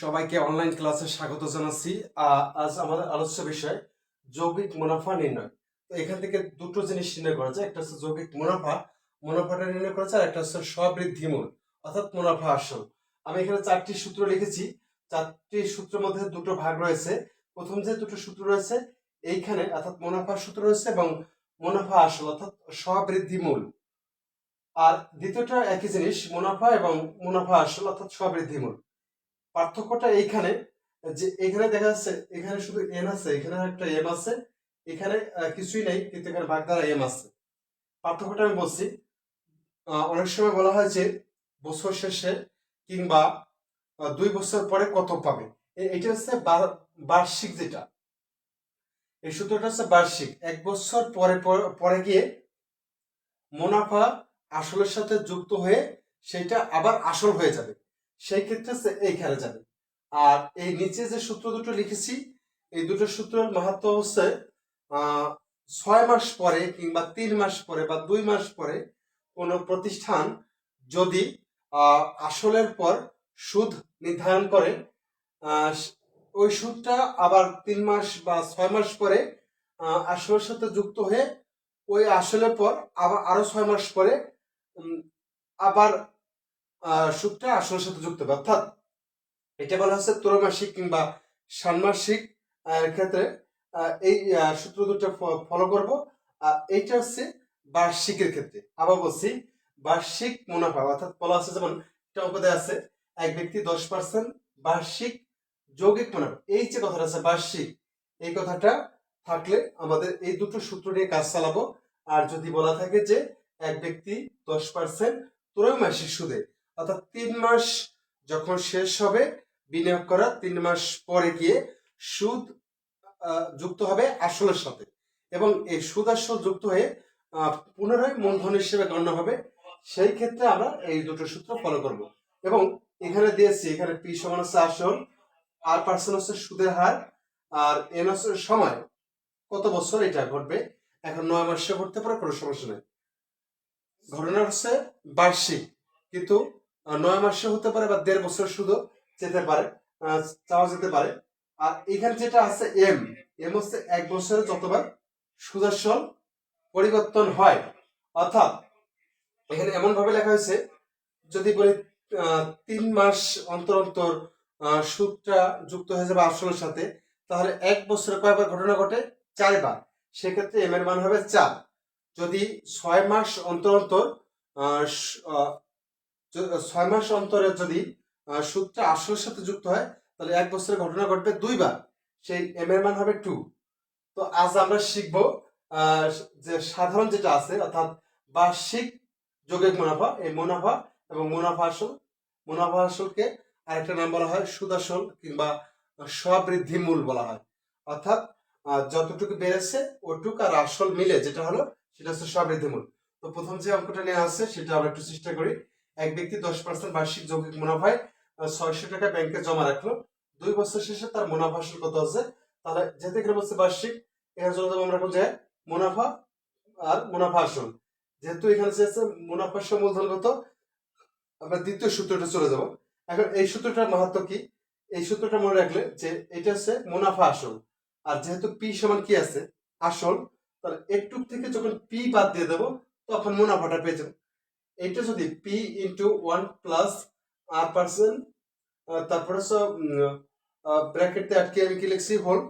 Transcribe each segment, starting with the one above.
সবাইকে অনলাইন ক্লাসে স্বাগত জানাচ্ছি। আজ আমাদের আলোচ্য বিষয়, যৌগিক মুনাফা নির্ণয়। তো এখান থেকে দুটো জিনিস নির্ণয় করা যায়, একটা হচ্ছে যৌগিক মুনাফা, মুনাফাটা নির্ণয় করা যায় একটা হচ্ছে স্ববৃদ্ধি মূল অর্থাৎ মুনাফা আসল। আমি এখানে চারটি সূত্র লিখেছি, চারটি সূত্রের মধ্যে দুটো ভাগ রয়েছে। প্রথম যে দুটো সূত্র রয়েছে, এইখানে অর্থাৎ মুনাফা সূত্র রয়েছে এবং মুনাফা আসল, অর্থাৎ স্ববৃদ্ধি মূল আর দ্বিতীয়টা একই জিনিস, মুনাফা এবং মুনাফা আসল, অর্থাৎ স্ববৃদ্ধি মূল পার্থক্যটা এইখানে, যে এখানে দেখা যাচ্ছে, এখানে শুধু এন আছে, এখানে একটা এম আছে, এখানে কিছুই নেই, কিন্তু এখানে বাগদারা এম আছে। পার্থক্যটা আমি বলছি অনেক সময় বলা হয় যে বছর শেষে কিংবা দুই বছর পরে কত পাবে? এটা হচ্ছে বার্ষিক যেটা। এই সূত্রটা হচ্ছে বার্ষিক। এক বছর পরে- পরে গিয়ে মুনাফা আসলের সাথে যুক্ত হয়ে সেটা আবার আসল হয়ে যাবে। সেই ক্ষেত্রে সে এইখানে যাবে। আর এই নিচে যে সূত্র দুটো লিখেছি, এই দুটো সূত্রের মাহাত্ম হচ্ছে ছয় মাস পরে কিংবা তিন মাস পরে বা দুই মাস পরে কোনো প্রতিষ্ঠান যদি আসলের পর সুদ নির্ধারণ করে ওই সুদটা আবার তিন মাস বা ছয় মাস পরে আসলের সাথে যুক্ত হয়ে ওই আসলের পর আবার আরও ছয় মাস পরে আবার আহ, সুদটা আসলের সাথে যুক্ত হবে। অর্থাৎ এটা বলা হচ্ছে ত্রৈমাসিক কিংবা ষান্মাসিক ক্ষেত্রে এই সূত্র দুটো ফলো করব। এইটা হচ্ছে বার্ষিকের ক্ষেত্রে। আবার বলছি বার্ষিক মুনাফা অর্থাৎ বলা আছে যেমন একটা আছে এক ব্যক্তি দশ পার্সেন্ট বার্ষিক যৌগিক মুনাফা। এই যে কথাটা আছে বার্ষিক এই কথাটা থাকলে আমাদের এই দুটো সূত্র নিয়ে কাজ চালাবো। আর যদি বলা থাকে যে এক ব্যক্তি দশ পার্সেন্ট ত্রৈমাসিক সুদে অর্থাৎ তিন মাস যখন শেষ হবে, বিনিয়োগ করা তিন মাস পরে গিয়ে সুদ যুক্ত হবে আসলের সাথে। এবং এই সুদ আসল যুক্ত হয়ে পুনরায় মূলধন হিসেবে গণ্য হবে, সেই ক্ষেত্রে আমরা এই দুটো সূত্র ফলো করব। এবং এখানে দিয়েছি, এখানে পি সমান হচ্ছে আসল আর পার্সেন্ট হচ্ছে সুদের হার, আর এন হচ্ছে সময়। কত বছর এটা ঘটবে? এখন নয় মাসে ঘটতে পারে, কোনো সমস্যা নেই। ঘটনা হচ্ছে বার্ষিক। কিন্তু নয় মাসে হতে পারে বা দেড় বছর শুধু যেতে পারে চাওয়া যেতে পারে। আর এখানে যেটা আছে এম এম হচ্ছে এক বছরে যতবার সুদর্শন পরিবর্তন হয়। অর্থাৎ এখানে এমন ভাবে লেখা হয়েছে, যদি বলি তিন মাস অন্তর অন্তর সুদটা যুক্ত হয়ে যাবে আসলের সাথে, তাহলে এক বছরে কয়বার ঘটনা ঘটে চারবার। সেক্ষেত্রে এম এর মান হবে চার। যদি ছয় মাস অন্তর অন্তর ছয় মাস অন্তরে যদি সুদটা আসলের সাথে যুক্ত হয়, তাহলে এক বছরে ঘটনা ঘটবে দুইবার। সেই এম এর মান হবে টু তো আজ আমরা শিখব যে সাধারণ যেটা আছে, অর্থাৎ বার্ষিক যৌগিক মুনাফা, এই মুনাফা এবং মুনাফা আসল। মুনাফা আসলকে আরেকটা নাম বলা হয় সুদাসল কিংবা স্ববৃদ্ধি মূল বলা হয়। অর্থাৎ যতটুকু বেড়েছে, ওটুক আর আসল মিলে যেটা হলো, সেটা হচ্ছে স্ববৃদ্ধি মূল। তো প্রথম যে অঙ্কটা নিয়ে আসছে সেটা আমরা একটু চেষ্টা করি। এক ব্যক্তি দশ পার্সেন্ট বার্ষিক যৌগিক মুনাফায় ছয়শো টাকা ব্যাংকে জমা রাখল। দুই বছর শেষে তার মুনাফা আসল কত আছে? তাহলে যেহেতু এখানে বলছে বার্ষিক এখানে জন্য আমরা রাখব যে মুনাফা আর মুনাফা আসল। যেহেতু এখানে চেয়েছে মুনাফা আসল মূলধন কত, আমরা দ্বিতীয় সূত্রটা চলে যাব। এখন এই সূত্রটার মাহাত্ম কি? এই সূত্রটা মনে রাখলে যে এটা হচ্ছে মুনাফা আসল। আর যেহেতু পি সমান কি আছে? আসল। তাহলে একটু থেকে যখন পি বাদ দিয়ে দেবো, তখন মুনাফাটা পেয়ে যাব। এটা যদি P into one plus R percent তারপরে হচ্ছে ব্র্যাকেটে আটকে আমি কি লিখছি? হোল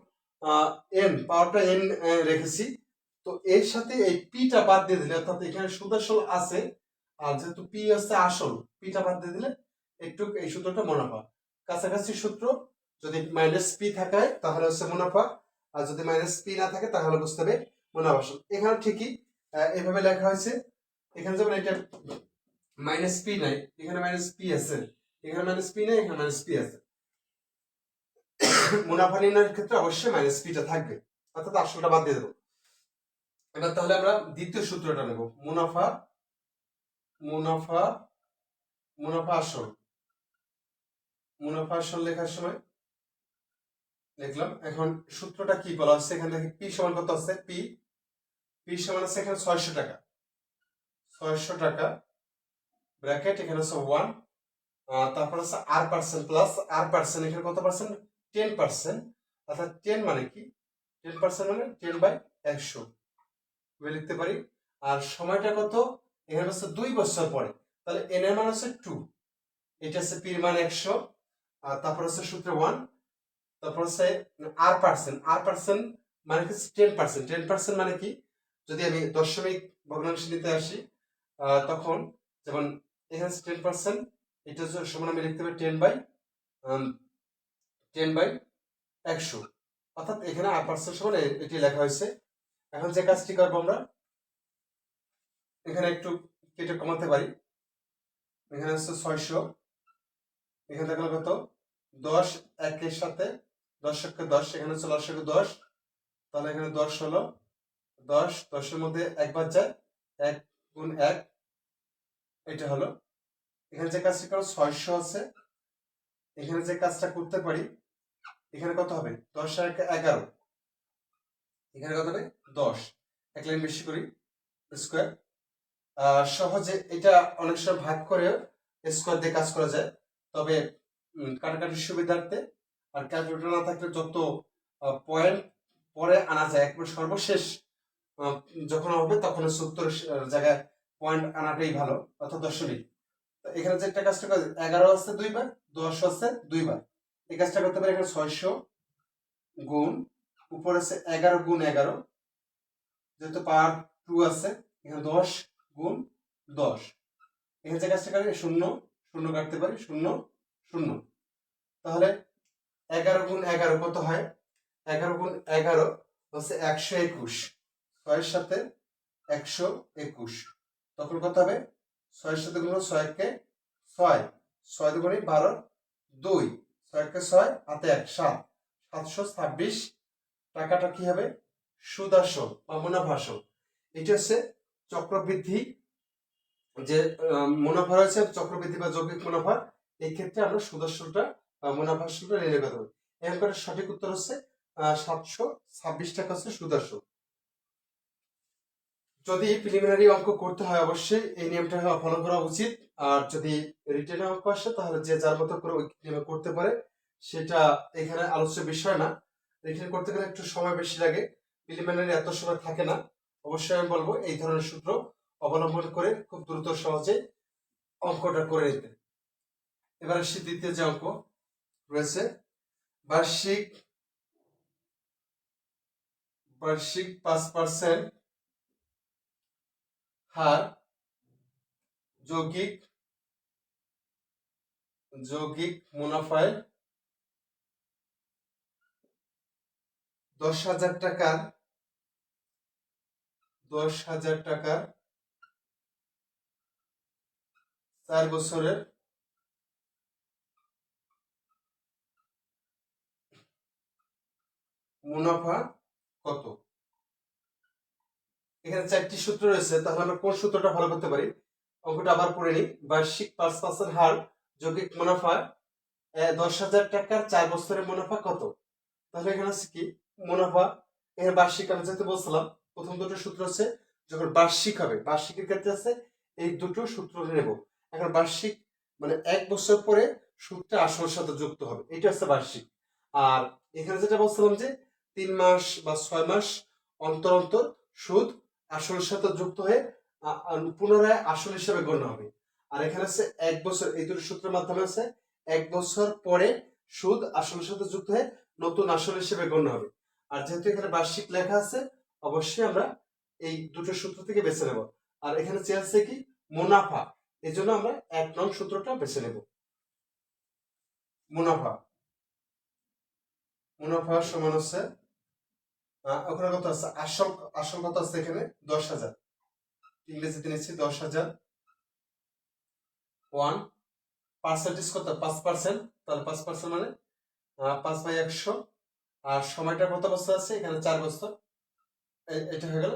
এন পাওয়ারটা এন রেখেছি। তো এর সাথে এই পিটা বাদ দিয়ে দিলে, অর্থাৎ এখানে সুদাসল আছে, আর যেহেতু পি হচ্ছে আসল পিটা বাদ দিয়ে দিলে একটু এই সূত্রটা মুনাফা। কাছাকাছি সূত্র, যদি মাইনাস পি থাকায়, তাহলে হচ্ছে মুনাফা, আর যদি মাইনাস পি না থাকে, তাহলে বুঝতে হবে মুনাফা। এখানে ঠিকই এভাবে লেখা হয়েছে। এখানে যেমন এটা মাইনাস পি নাই, এখানে মাইনাস পি আছে। এখানে মাইনাস পি নাই, এখানে মাইনাস পি আছে। মুনাফা নির্ণয়ের ক্ষেত্রে অবশ্যই মাইনাস পিটা থাকবে। অর্থাৎ আসলটা বাদ দিয়ে দেবো। এবার তাহলে আমরা দ্বিতীয় সূত্রটা নেব। মুনাফা মুনাফা মুনাফা আসল। মুনাফা আসল লেখার সময় লিখলাম এখন সূত্রটা কি বলা হচ্ছে? এখানে দেখি পি সমান কত আছে? পি পি সমান আছে এখানে ছয়শো টাকা। ছয়শো টাকা ব্র্যাকেট, এখানে আছে ওয়ান তারপর আছে R percent plus R percent এখানে কত পার্সেন্ট টেন পার্সেন্ট অর্থাৎ টেন মানে কি? টেন পার্সেন্ট মানে টেন বাই একশো। লিখতে পারি। আর সময়টা কত? এখানে হচ্ছে দুই বছর পরে। তাহলে এন এর মান হচ্ছে টু এটা হচ্ছে পির মান একশো। আর তারপর হচ্ছে সূত্র ওয়ান তারপর হচ্ছে আর পার্সেন্ট আর পার্সেন্ট মানে হচ্ছে টেন পার্সেন্ট টেন পার্সেন্ট মানে কি? যদি আমি দশমিক ভগ্নাংশ নিতে আসি তখন যেমন এখানে টেন পার্সেন্ট এটা সমান আমি লিখতে পারি টেন বাই টেন বাই একশো। অর্থাৎ এখানে আর পার্সেন্ট সমান এটি লেখা হয়েছে। এখন যে কাজটি করব আমরা, এখানে একটু কেটে কমাতে পারি। এখানে হচ্ছে ছয়শো, এখানে দেখল কত? দশ, একের সাথে দশ একে দশ, এখানে হচ্ছে লসকে দশ, তাহলে এখানে দশ হলো দশ, দশের মধ্যে একবার যায়, এক গুণ এক এটা হলো, এখানে যে কাজটা করো, ছয়শো আছে। এখানে যে কাজটা করতে পারি, এখানে কত হবে? দশ আর এগারো। এখানে কত হবে? দশ। এক লাইন বেশি করি স্কোয়ার সহজে এটা অনেক সময় ভাগ করে স্কোয়ার দিয়ে কাজ করা যায়। তবে কাটাকাটির সুবিধার্থে আর ক্যালকুলেটর না থাকলে যত পয়েন্ট পরে আনা যায়, একবার সর্বশেষ যখন হবে তখন সত্তর জায়গায় পয়েন্ট আনাটাই ভালো, অর্থাৎ দশমিক এখানে যে একটা কাজটা করে, এগারো আছে দুইবার, দশ আছে দুইবার। এই কাজটা করতে পারি এখানে ছয়শো গুণ, উপর আছে এগারো গুণ এগারো, যেহেতু পাওয়ার টু আছে, এখানে দশ গুণ দশ। এখানে যে কাজটা করি, শূন্য শূন্য কাটতে পারি, শূন্য শূন্য। তাহলে এগারো গুণ এগারো কত হয়? এগারো গুণ এগারো হচ্ছে একশো একুশ। ছয়ের সাথে একশো একুশ। তখন কত হবে? ছয়ের সাথে গুণ ছয়কে ছয়। ছয় দুগুণে বারো, দুই। ছয়কে ছয়, হাতে এক, সাত। সাতশো ছাব্বিশ। টাকাটা কি হবে? সুদাস বা মুনাফাস। এটা হচ্ছে চক্রবৃদ্ধি। যে মুনাফা রয়েছে, চক্রবৃদ্ধি বা যৌগিক মুনাফা, এই ক্ষেত্রে আমরা সুদর্শনটা বা মুনাফাসটা নির্ণয় করতে পারি এখানকার সঠিক উত্তর হচ্ছে সাতশো ছাব্বিশ টাকা হচ্ছে সুদর্শ যদি প্রিলিমিনারি অঙ্ক করতে হয় অবশ্যই, এই নিয়মটা ফলো করা উচিত। আর যদি রিটেন অঙ্ক আসে, তাহলে যে যার মতো করে ওই নিয়মে করতে পারে, সেটা এখানে আলোচ্য বিষয় না। রিটেন করতে গেলে একটু সময় বেশি লাগে প্রিলিমিনারি এত সময় থাকে না। অবশ্যই আমি বলব, এই ধরনের সূত্র অবলম্বন করে খুব দ্রুত সহজে অঙ্কটা করে নিতে। এবার আসি দ্বিতীয় যে অঙ্ক রয়েছে। বার্ষিক বার্ষিক পাঁচ পার্সেন্ট হার যৌগিক যৌগিক মুনাফায় দশ হাজার টাকার দশ হাজার টাকার চার বছরের মুনাফা কত? এখানে চারটি সূত্র রয়েছে, তাহলে আমরা কোন সূত্রটা ভালো করতে পারি? অঙ্কটা আবার পড়ে নিই। বার্ষিক পাঁচ পার্সেন্ট হার যৌগিক মুনাফা দশ হাজার টাকার চার বছরের মুনাফা কত? তাহলে এখানে আছে কি? মুনাফা এখানে বার্ষিক আমি যেতে বলছিলাম, প্রথম দুটো সূত্র হচ্ছে যখন বার্ষিক হবে, বার্ষিকের ক্ষেত্রে আছে, এই দুটো সূত্র নেব। এখন বার্ষিক মানে এক বছর পরে সুদটা আসল সাথে যুক্ত হবে, এটা হচ্ছে বার্ষিক। আর এখানে যেটা বলছিলাম যে, তিন মাস বা ছয় মাস অন্তর অন্তর সুদ আসলের সাথে যুক্ত হয়ে পুনরায় আসল হিসেবে গণ্য হবে। আর এখানে আছে এক বছর, এই দুটো সূত্রের মাধ্যমে আছে, এক বছর পরে সুদ আসলের সাথে যুক্ত হয়ে নতুন আসল হিসেবে গণ্য হবে। আর যেহেতু এখানে বার্ষিক লেখা আছে, অবশ্যই আমরা এই দুটো সূত্র থেকে বেছে নেব। আর এখানে চেয়ে আছে কি? মুনাফা। এই জন্য আমরা এক নং সূত্রটা বেছে নেব। মুনাফা। মুনাফা সমান হচ্ছে ওখানে কত আছে? আসল আসল কত আছে এখানে? দশ হাজার। ইংরেজিতে নিচ্ছি দশ হাজার। ওয়ান। পার্সেন্টেজ কত? পাঁচ পার্সেন্ট। তাহলে পাঁচ পার্সেন্ট মানে পাঁচ বাই একশো। আর সময়টা কত বছর আছে? এখানে চার বছর। এটা হয়ে গেল।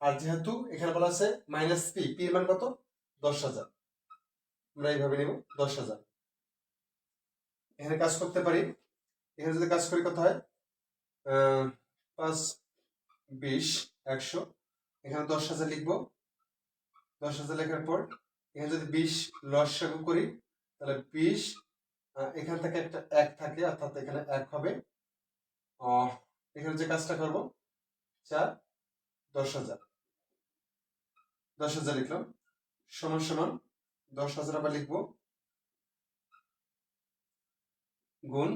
আর যেহেতু এখানে বলা আছে মাইনাস পি পি মান কত? দশ হাজার। আমরা এইভাবে নিব, দশ হাজার। এখানে কাজ করতে পারি। এখানে যদি কাজ করি কত হয়? পাঁচ, বিশ, একশো। এখানে দশ হাজার লিখব। দশ হাজার লেখার পর এখানে যদি বিশ লসাগু করি, তাহলে বিশ এখান থেকে একটা এক থাকে, অর্থাৎ এখানে এক হবে। এখানে যে কাজটা করব, চার, দশ হাজার। দশ হাজার লিখলাম। সমান সমান দশ হাজার আবার লিখব। গুণ,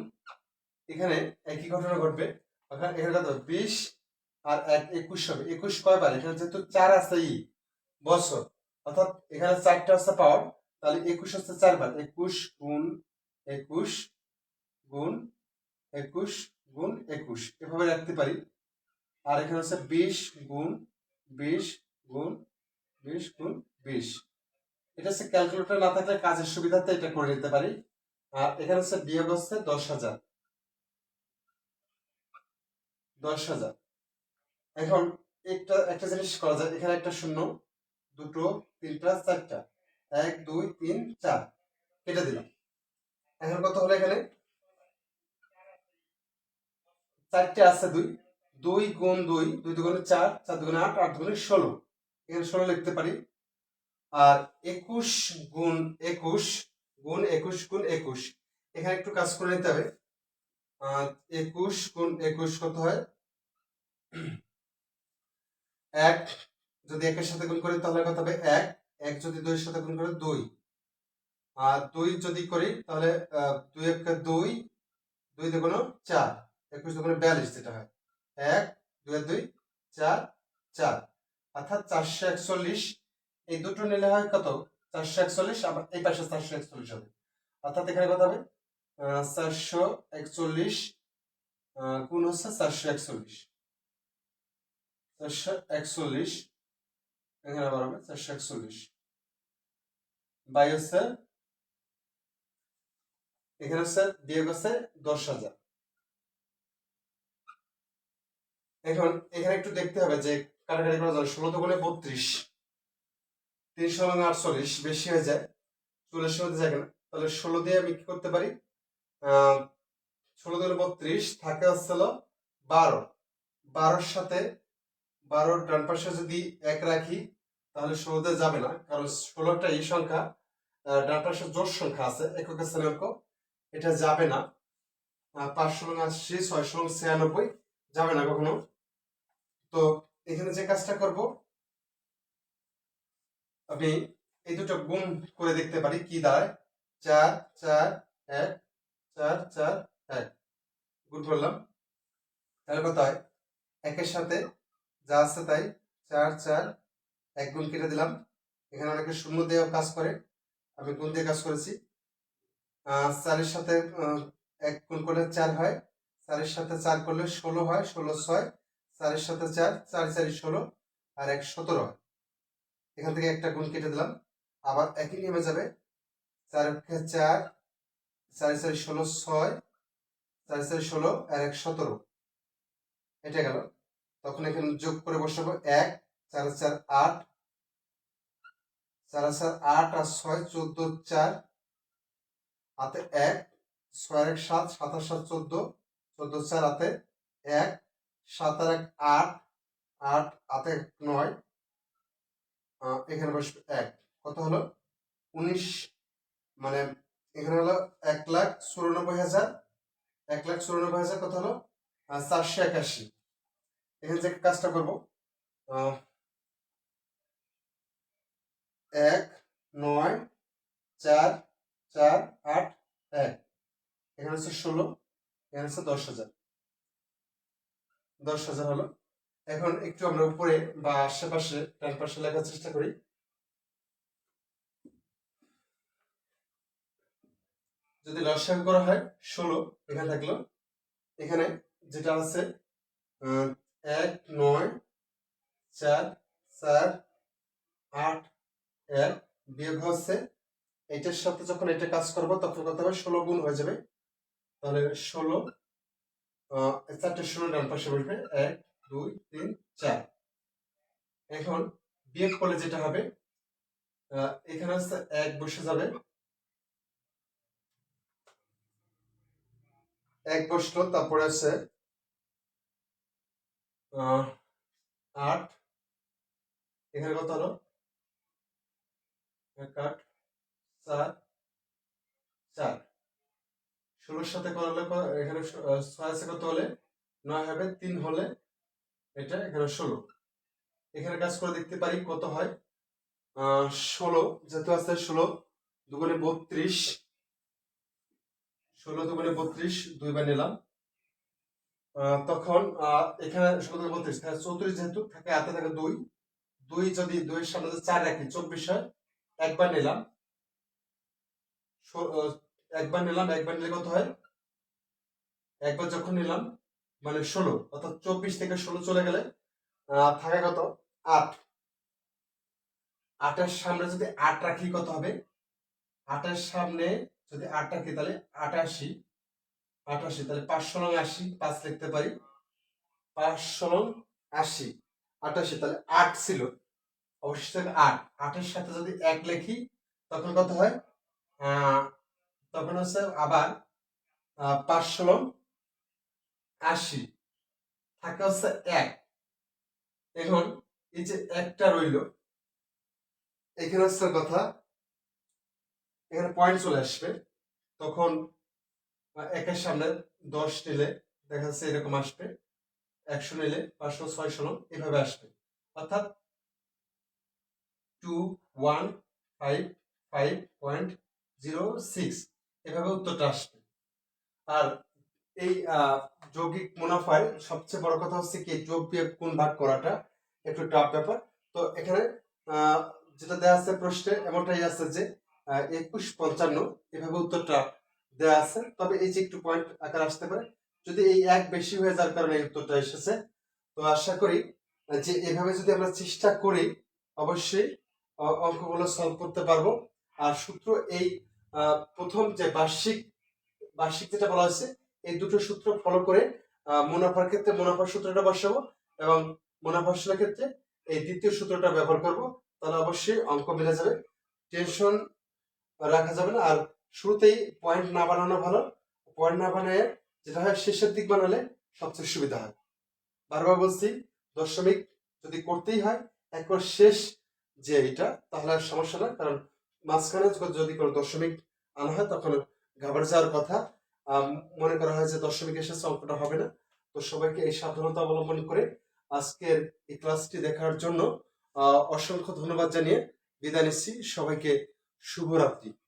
এখানে একই ঘটনা ঘটবে। এখানে এখানে কত বিশ আর এক একুশ হবে। একুশ কয়বার? এখানে যেহেতু চার আছে ই, বছর। অর্থাৎ এখানে চারটা হচ্ছে পাওয়ার, তাহলে একুশ হচ্ছে চারবার। একুশ গুণ একুশ গুণ একুশ গুণ একুশ। এভাবে রাখতে পারি। আর এখানে হচ্ছে বিশ গুণ বিশ গুণ বিশ গুণ বিশ। এটা হচ্ছে ক্যালকুলেটর না থাকলে কাজের সুবিধাতে এটা করে নিতে পারি। আর এখানে হচ্ছে বিয়োগ হচ্ছে দশ হাজার। দশ হাজার। এখন একটা একটা জিনিস করা যায়, এখানে একটা শূন্য, দুটো, তিনটা, চারটা, এক, দুই, তিন, চার, কেটে দিলাম। এখন কত হলো এখানে? চারটে আছে দুই দুই গুণ দুই দুই দুগুণে চার চার দুগুণে আট আট দুগুণে ষোলো। এখানে ষোলো লিখতে পারি। আর একুশ গুণ একুশ গুণ একুশ গুণ একুশ। এখানে একটু কাজ করে নিতে হবে। একুশ গুণ একুশ কত হয়? এক, যদি একের সাথে গুণ করি তাহলে কত হবে? এক। এক যদি দুইয়ের সাথে গুণ করে, দুই। আর দুই যদি করি তাহলে দুই এক দুই দুই দুগুণ চার। একুশ দুগুণ বিয়াল্লিশ যেটা হয়। এক, দুই দুই, চার চার। অর্থাৎ চারশো একচল্লিশ। এই দুটো নিলে হয় কত? চারশো একচল্লিশ, আবার এই পাশে চারশো একচল্লিশ হবে। অর্থাৎ এখানে কত হবে? চারশো একচল্লিশ গুণ হচ্ছে? চারশো একচল্লিশ। চারশো একচল্লিশ, এখানে চারশো একচল্লিশ। বাই হচ্ছে, এখানে হচ্ছে দশ হাজার। এখন এখানে একটু দেখতে হবে যে ষোলো বত্রিশ তিন ষোলো আটচল্লিশ, বেশি হয়ে যায়। চল্লিশের মধ্যে যায় তাহলে ষোলো দিয়ে আমি কি করতে পারি? ষোলো দোকানে বত্রিশ, থাকে হচ্ছে হলো বারো। বারোর সাথে, বারোর ডান পাশে যদি এক রাখি, তাহলে ষোলোতে যাবে না, কারণ ষোলোটা এই সংখ্যা ডান পাশে জোর সংখ্যা আছে, একক স্থানাঙ্ক এটা যাবে না। পাঁচশো আশি, ছয় ষোলো ছিয়ানব্বই, যাবে না কখনো। তো এখানে যে কাজটা করব আমি এই দুটো গুণ করে দেখতে পারি, কি দাঁড়ায়? চার চার, এক চার চার এক গুণ করলাম তাহলে কত হয় একের সাথে যা আছে তাই, চার চার, এক গুণ কেটে দিলাম। এখানে অনেকে শূন্য দিয়েও কাজ করে। আমি গুণ দিয়ে কাজ করেছি। চারের সাথে এক গুণ করলে চার হয়। চারের সাথে চার করলে ষোলো হয়, ষোলো ছয়। চারের সাথে চার চার, চারি, ষোলো। আর এক সতেরো হয়। এখান থেকে একটা গুণ কেটে দিলাম। আবার একই নেমে যাবে। চার চার চারি চারি ষোলো ছয়, চারি চারি ষোলো আর এক সতেরো। এটা গেল। তখন এখানে যোগ করে বসাবো এক, চার চার আট, চার চার আট আর ছয় চোদ্দ চার। হাতে এক, ছয় এক সাত সাত আর সাত চোদ্দ চোদ্দ চার হাতে এক, সাত আর এক আট আট হাতে নয়। এখানে বসবে এক। কত হলো? উনিশ মানে এখানে হলো এক লাখ চুরানব্বই হাজার, এক লাখ চুরানব্বই হাজার কত হলো? চারশো একাশি। এখানে যে কাজটা করব এক, নয়, চার চার, আট, এক। এখানে হচ্ছে ষোলো, এখানে হচ্ছে দশ হাজার। দশ হাজার হলো। এখন একটু আমরা উপরে বা আশেপাশে ডান পাশে লেখার চেষ্টা করি। যদি লসাগু করা হয়, ষোলো, এখানে থাকল, এখানে যেটা আছে এক, নয়, চার চার, আট, এক, বিয়োগ হচ্ছে, এইটার সাথে যখন এটা কাজ করব, তখন কত হবে? ষোলো গুণ হয়ে যাবে। তাহলে ষোলো চারটে ষোলো ডান পাশে বসবে, এক, দুই, তিন, চার। এখন বিয়োগ করলে যেটা হবে এখানে হচ্ছে এক বসে যাবে। এক বসল তারপরে আছে আট। এখানে কত হলো? এক, আট, চার চার। ষোলোর সাথে করলে এখানে ছয় আছে কত হলে? নয় হবে, তিন হলে এটা এখানে ষোলো। এখানে কাজ করে দেখতে পারি কত হয়। ষোলো, যেহেতু আছে ষোলো, দুগুণে বত্রিশ ষোলো দুগুণে বত্রিশ, দুইবার নিলাম। তখন এখানে ষোলো বত্রিশ চৌত্রিশ যেহেতু, থাকে হাতে থাকে দুই। দুই যদি দুইয়ের সামনে চার রাখি, চব্বিশ হয়, একবার নিলাম। একবার নিলাম, একবার নিলে কত হয়? একবার যখন নিলাম মানে ষোলো, অর্থাৎ চব্বিশ থেকে ষোলো চলে গেলে থাকে কত? আট। আটের সামনে যদি আট রাখি, কত হবে? আটের সামনে যদি আট রাখি তাহলে আটাশি আটাশি, তাহলে পাঁচশো নং আশি, পাঁচ লিখতে পারি। পাঁচশো লং আশি, আটাশি, তাহলে আট ছিল। অবশিষ্ট থাকে আট। আটের সাথে যদি এক লিখি, তখন কত হয়? তখন হচ্ছে আবার পাঁচশো লং আশি। থাকে হচ্ছে এক। এখন এই যে একটা রইল, এখানে হচ্ছে কথা এখানে পয়েন্ট চলে আসবে। তখন একের সামনে দশ নিলে দেখা যাচ্ছে এরকম আসবে। একশো নিলে পাঁচশো, ছয়শো নং এভাবে আসবে। অর্থাৎ two one five five point zero six এভাবে উত্তরটা আসবে। আর এই যৌগিক মুনাফায় সবচেয়ে বড় কথা হচ্ছে কি, যোগ বিয়োগ কোন ভাগ করাটা একটু টাফ ব্যাপার। তো এখানে যেটা দেওয়া আছে প্রশ্নে এমনটাই আছে যে একুশ পঞ্চান্ন, এভাবে উত্তরটা দেওয়া আছে। তবে এই যে একটু পয়েন্ট আকার আসতে পারে, যদি এই এক বেশি হয়ে যাওয়ার কারণে এই উত্তরটা এসেছে, তো আশা করি যে এভাবে যদি আমরা চেষ্টা করি, অবশ্যই অঙ্কগুলো সলভ করতে পারব। আর সূত্র এই প্রথম যে বার্ষিক বার্ষিক যেটা বলা হয়েছে, এই দুটো সূত্র ফলো করে মুনাফার ক্ষেত্রে মুনাফার সূত্রটা বসাবো এবং মুনাফা আসলের ক্ষেত্রে এই দ্বিতীয় সূত্রটা ব্যবহার করব, তাহলে অবশ্যই অঙ্ক মিলে যাবে। টেনশন রাখা যাবে না। আর শুরুতেই পয়েন্ট না বানানো ভালো। পয়েন্ট না বানিয়ে যেটা হয় শেষের দিক বানালে সবচেয়ে সুবিধা হয়। বারবার বলছি, দশমিক যদি করতেই হয়, একবার শেষ যে এটা, তাহলে আর সমস্যা না কারণ মাঝখানে যদি কোনো দশমিক আনা হয়, তখন ঘাবড়ে যাওয়ার কথা। মনে করা হয় যে দশমিক এসেছে অঙ্কটা হবে না। তো সবাইকে এই সাবধানতা অবলম্বন করে আজকের এই ক্লাসটি দেখার জন্য অসংখ্য ধন্যবাদ জানিয়ে বিদায় নিচ্ছি। সবাইকে şu değil.